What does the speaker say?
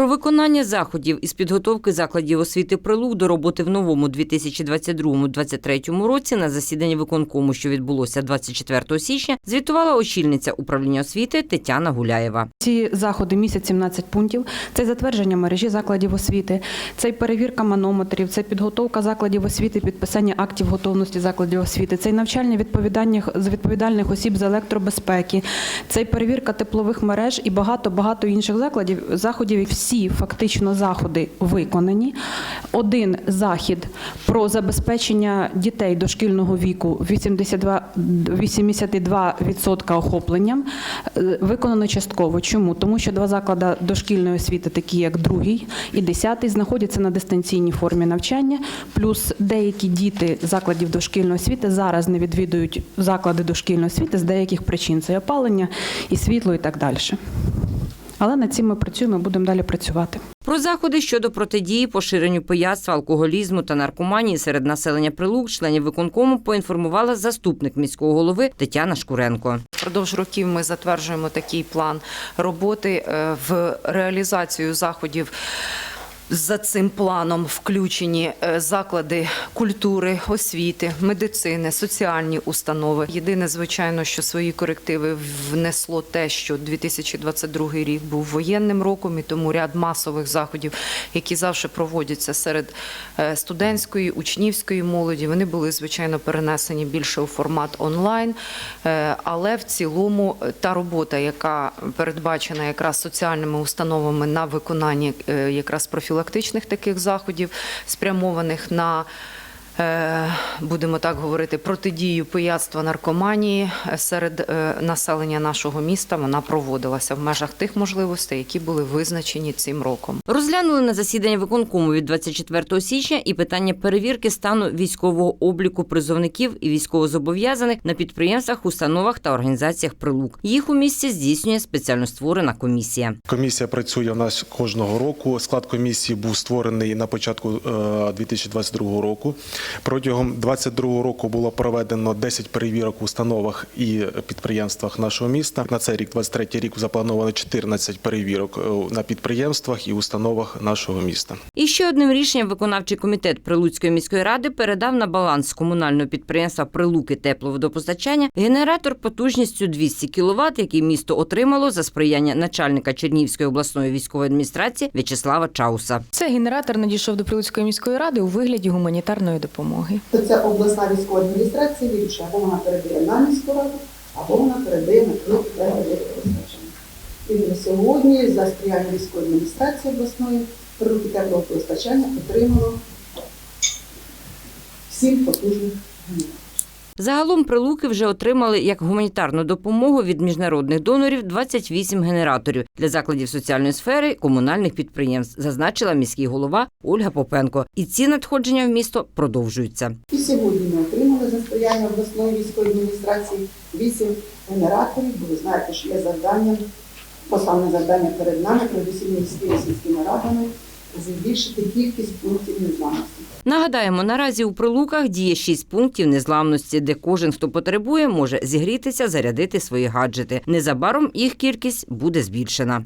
Про виконання заходів із підготовки закладів освіти прилук до роботи в новому 2022-2023 році на засіданні виконкому, що відбулося 24 січня, звітувала очільниця управління освіти Тетяна Гуляєва. Ці заходи містять 17 пунктів. Це затвердження мережі закладів освіти, це перевірка манометрів, це підготовка закладів освіти, підписання актів готовності закладів освіти, це навчання відповідальних з відповідальних осіб з електробезпеки, це перевірка теплових мереж і багато багато інших закладів заходів. Всі фактично заходи виконані. Один захід про забезпечення дітей дошкільного віку 82, 82% охопленням е, виконано частково. Чому? Тому що два заклади дошкільної освіти, такі як другий і десятий, знаходяться на дистанційній формі навчання. Плюс деякі діти закладів дошкільної освіти зараз не відвідують заклади дошкільної освіти з деяких причин. Це опалення і світло, і так далі. Але над цим ми працюємо, будемо далі працювати. Про заходи щодо протидії поширенню пияцтва, алкоголізму та наркоманії серед населення прилук членів виконкому поінформувала заступник міського голови Тетяна Шкуренко. Продовж років ми затверджуємо такий план роботи е, в реалізацію заходів. За цим планом включені е, заклади культури, освіти, медицини, соціальні установи. Єдине, звичайно, що свої корективи внесло те, що 2022 рік був воєнним роком, і тому ряд масових заходів, які завжди проводяться серед е, студентської, учнівської молоді, вони були звичайно перенесені більше у формат онлайн. Е, Але в цілому та робота, яка передбачена якраз соціальними установами на виконання якраз профілактичних таких заходів, спрямованих на Будемо так говорити, протидію пияцтва наркоманії е, серед е, населення нашого міста вона проводилася в межах тих можливостей, які були визначені цим роком. Розглянули на засіданні виконкому від 24 січня і питання перевірки стану військового обліку призовників і військовозобов'язаних на підприємствах, установах та організаціях прилук. Їх у місті здійснює спеціально створена комісія. Комісія працює у нас кожного року. Склад комісії був створений на початку е, 2022 року. Протягом 2022 року було проведено 10 перевірок в установах і підприємствах нашого міста. На цей рік, 23 рік, заплановано 14 перевірок е, на підприємствах і установах нашого міста. І ще одним рішенням виконавчий комітет Прилуцької міської ради передав на баланс комунального підприємства Прилуки тепловодопостачання генератор потужністю 200 кВт, який місто отримало за сприяння начальника Чернігівської обласної військової адміністрації В'ячеслава Чауса. Цей генератор надійшов до Прилуцької міської ради у вигляді гуманітарної допомоги. То це обласна військова адміністрація вирішує, або вона передає на міську раду, або вона передає на клуб тепловодопостачання. І на сьогодні за сприяння військової адміністрації обласної прилуки теплопостачання отримало всіх потужних генераторів. Загалом прилуки вже отримали як гуманітарну допомогу від міжнародних донорів 28 генераторів для закладів соціальної сфери комунальних підприємств, зазначила міський голова Ольга Попенко. І ці надходження в місто продовжуються. І сьогодні ми отримали за сприяння обласної військової адміністрації вісім генераторів, бо ви знаєте, що є завданням, поставлене завдання перед нами, передусім міськими сільськими радами, збільшити кількість пунктів незламності. Нагадаємо, наразі у прилуках діє шість пунктів незламності, де кожен, хто потребує, може зігрітися, зарядити свої гаджети. Незабаром їх кількість буде збільшена.